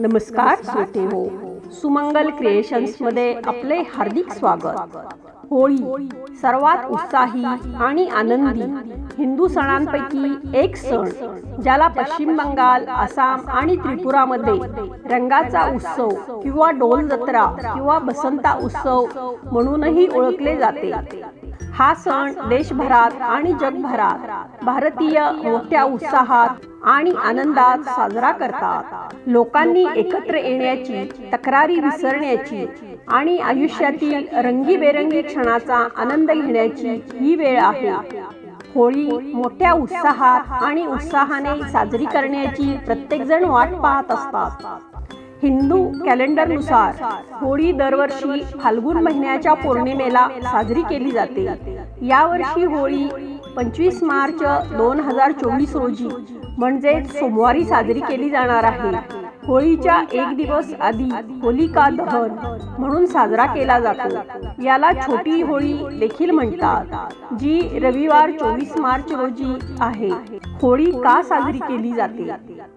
नमस्कार श्रोते हो. सुमंगल क्रिएशन्समध्ये आपले हार्दिक स्वागत. होळी सर्वात उत्साही आणि आनंदी हिंदू सणांपैकी एक सण ज्याला पश्चिम बंगाल आसाम आणि त्रिपुरामध्ये रंगाचा उत्सव किंवा डोल जत्रा किंवा बसंता उत्सव म्हणूनही ओळखले जाते. हा सण देशभरात आणि जगभरात भारतीय मोठ्या उत्साहात आणि आनंदात साजरा करतात. लोकांनी एकत्र येण्याची तक्रारी विसरण्याची आणि आयुष्यातील रंगीबेरंगी क्षणाचा आनंद घेण्याची ही वेळ आहे. होळी मोठ्या उत्साहात आणि उत्साहाने साजरी करण्याची प्रत्येकजण वाट पाहत असतात. हिंदू कॅलेंडरनुसार होळी दरवर्षी फाल्गुन महिन्याच्या पौर्णिमेला साजरी केली जाते. यावर्षी होळी पंचवीस मार्च दोन हजार चोवीस रोजी म्हणजे सोमवारी साजरी केली जाणार आहे. होळीच्या एक दिवस आधी होलिका दहन म्हणून साजरा केला जातो. याला छोटी होळी देखील म्हणतात जी रविवार चोवीस मार्च रोजी आहे. होळी का साजरी केली जाते?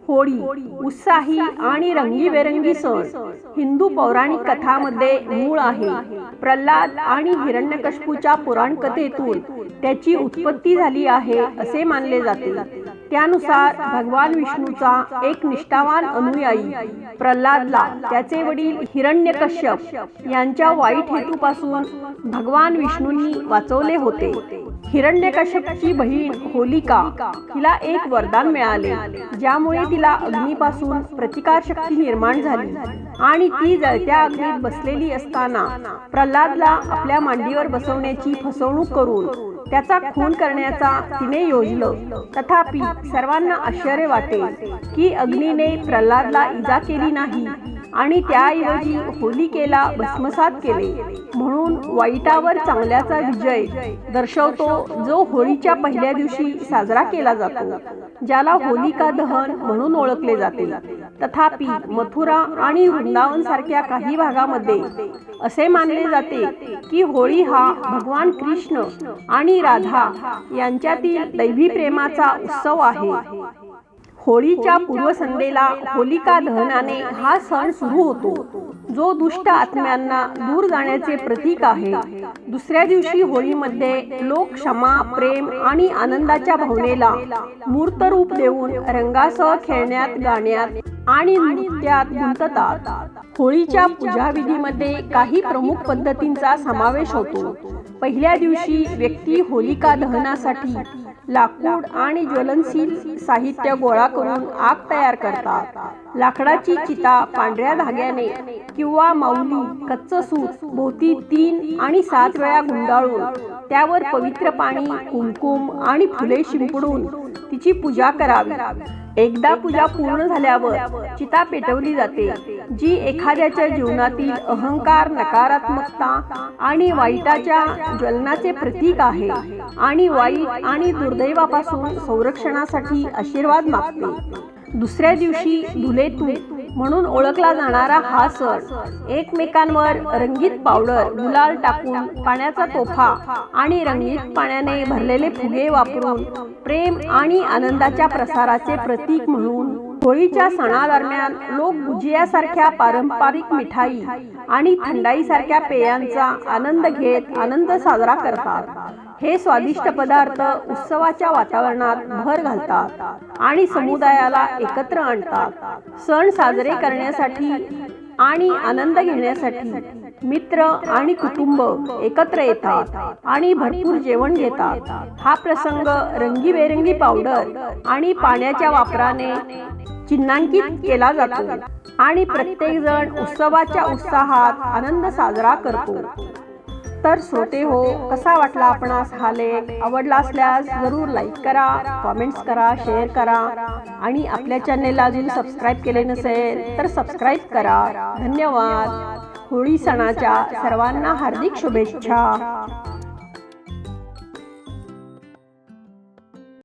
होळी उत्साही आणि रंगीबेरंगी सण. हिंदू पौराणिक कथामध्ये मूळ आहे. प्रल्हाद आणि हिरण्यकश्यपूच्या पुराण कथेतून त्याची उत्पत्ती झाली आहे असे मानले जाते. त्यानुसार भगवान विष्णूचा एक निष्ठावान अनुयायी प्रल्हादला त्याचे वडील हिरण्यकश्यप यांच्या वाईट हेतूपासून भगवान विष्णूंनी वाचवले होते. हिरण्यकश्यपची बहीण होलिका तिला एक वरदान मिळाले ज्यामुळे तिला अग्नीपासून प्रतिकार शक्ती निर्माण झाली आणि ती जळत्या अग्नीत बसलेली असताना प्रल्हादला आपल्या मांडीवर बसवण्याची फसवणूक करून त्याचा खून करण्याचा तिने योजलं. तथापि सर्वांना आश्चर्य वाटेल की अग्नीने प्रल्हादला इजा केली नाही. आणि त्याऐवजी होलिकेला भस्मसात केले. म्हणून वाईटावर चांगल्याचा विजय दर्शवतो जो होळीच्या पहिल्या दिवशी साजरा केला जातो ज्याला होलिका दहन म्हणून ओळखले जाते. तथापि मथुरा आणि वृंदावन सारख्या काही भागामध्ये असे मानले जाते की होळी हा भगवान कृष्ण आणि राधा यांच्यातील दैवी प्रेमाचा उत्सव आहे. होळीच्या पूर्वसंध्येला होलिका दहनाने हा सण सुरू होतो. जो दुष्ट आत्म्यांना दूर जाण्याचे प्रतीक आहे. दुसऱ्या दिवशी होळीमध्ये लोक क्षमा प्रेम आणि आनंदाच्या भावनेला मूर्त रूप देऊन रंगासह खेळण्यात गाण्यात आणि नृत्यात गुंततात. होळीच्या पूजाविधीमध्ये काही प्रमुख पद्धतींचा समावेश होतो. पहिल्या दिवशी व्यक्ती होलिका दहनासाठी लाकूड आणि ज्वलनशील साहित्य गोळा करून आग तयार करतात. लाकडाची चिता पांढऱ्या धाग्याने किंवा माऊली कच्च सूत भोवती तीन आणि सात वेळा गुंडाळून त्यावर पवित्र पाणी कुंकुम आणि फुले शिंपडून तिची पूजा करावी. एकदा पूजा पूर्ण झाल्यावर चिता पेटवली जाते जी एखाद्याच्या जीवनातील अहंकार नकारात्मकता आणि वाईटाच्या ज्वलनाचे प्रतीक आहे आणि वाईट आणि दुर्दैवापासून संरक्षणासाठी आशीर्वाद मागते. दुसऱ्या दिवशी धुलेतून म्हणून ओळखला जाणारा हा सण. एकमेकांवर रंगीत पावडर गुलाल टाकून पाण्याचा तोफा आणि रंगीत पाण्याने भरलेले फुगे वापरून प्रेम आणि आनंदाच्या प्रसाराचे प्रतीक म्हणून होळीच्या सणादरम्यान लोक गुजियासारख्या पारंपरिक मिठाई आणि थंडाईसारख्या पेयांचा आनंद घेत आनंद साजरा करतात. हे स्वादिष्ट पदार्थ उत्सवाच्या वातावरणात भर घालतात आणि समुदायाला एकत्र आणतात. सण साजरे करण्यासाठी आणि आनंद घेण्यासाठी मित्र आणि कुटुंब एकत्र येतात आणि भरपूर जेवण घेतात. हा प्रसंग रंगीबेरंगी पावडर आणि पाण्याच्या वापराने चिन्हांकित केला जातो आणि प्रत्येक जण उत्सवाच्या उत्साहात आनंद साजरा करतो. तर श्रोते हो कसा वाटला आपणास हा लेख? आवडला असल्यास जरूर लाईक करा कॉमेंट्स करा शेअर करा आणि आपल्या चॅनेलला अजून सबस्क्राईब केले नसेल तर सबस्क्राईब करा. धन्यवाद. होळी सणाच्या सर्वांना हार्दिक शुभेच्छा.